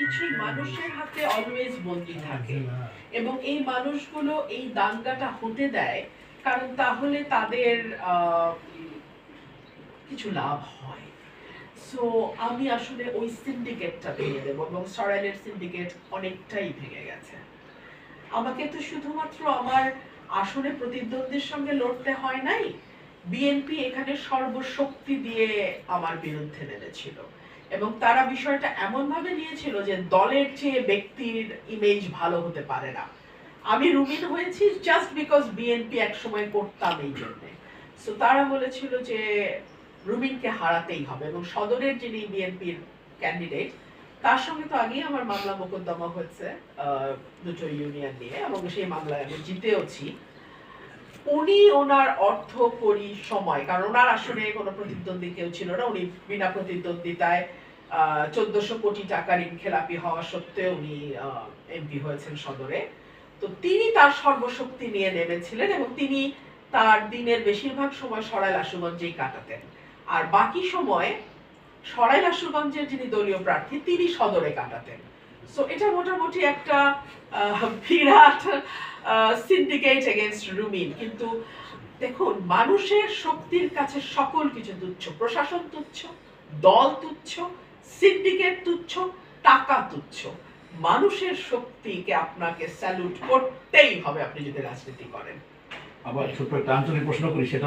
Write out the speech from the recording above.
কিছু মানুষের হাতে অলওয়েজ বন্দি থাকে। এবং এই মানুষগুলো এই দাঙ্গাটা হতে দেয় কারণ তাহলে তাদের কিছু লাভ হয়। সো আমি আসলে ওই সিন্ডিকেটটা ভেঙে দেবো এবং সরাইলের সিন্ডিকেট অনেকটাই ভেঙে গেছে। আমাকে তো শুধুমাত্র আমার আসলে প্রতিদ্বন্দ্বীর সঙ্গে লড়তে হয় নাই বিএনপি এখানে সর্বশক্তি দিয়ে আমার বিরুদ্ধে নেমেছিল। এবং তারা বিষয়টা এমন ভাবে নিয়েছিল যে দলের চেয়ে ব্যক্তির ইমেজ ভালো হতে পারে না। আমি রুমিন হয়েছি জাস্ট বিকজ বিএনপি একসময় করতাম এই জন্য। সো তারা বলেছিল যে রুমিনকে হারাতেই হবে এবং সদরের যিনি বিএনপির ক্যান্ডিডেট তার সঙ্গে তো আগেই আমার মামলা মোকদ্দমা হয়েছে দুটো ইউনিয়ন নিয়ে এবং সেই মামলায় আমি জিতেওছি। উনি ওনার অর্থ করি সময়। কারণ ওনার আসলে কোনো প্রতিদ্বন্দ্বী কেউ ছিল না। উনি বিনা প্রতিদ্বন্দ্বিতায় চোদ্দশো কোটি টাকা ঋণ খেলাপি হওয়া সত্ত্বেও উনি এমপি হয়েছেন সদরে। তো তিনি তার সর্বশক্তি নিয়ে নেমেছিলেন এবং তিনি তার দিনের বেশিরভাগ সময় সরাইল আশুগঞ্জেই কাটাতেন। আর বাকি সময় সরাইল আশুগঞ্জের যিনি দলীয় প্রার্থী, তিনি সদরে কাটাতেন। সো এটা মোটামুটি একটা বিরাট সিন্ডিকেট এগেনস্ট রুমিন। কিন্তু দেখুন, মানুষের শক্তির কাছে সকল কিছু তুচ্ছ। প্রশাসন তুচ্ছ, দল তুচ্ছ সিন্ডিকেট তুচ্ছ, টাকা তুচ্ছ। মানুষের শক্তিকে আপনাকে স্যালুট করতেই হবে, আপনি যদি রাজনীতি করেন। আবার ছোট্ট একটা আঞ্চলিক প্রশ্ন করি, সেটা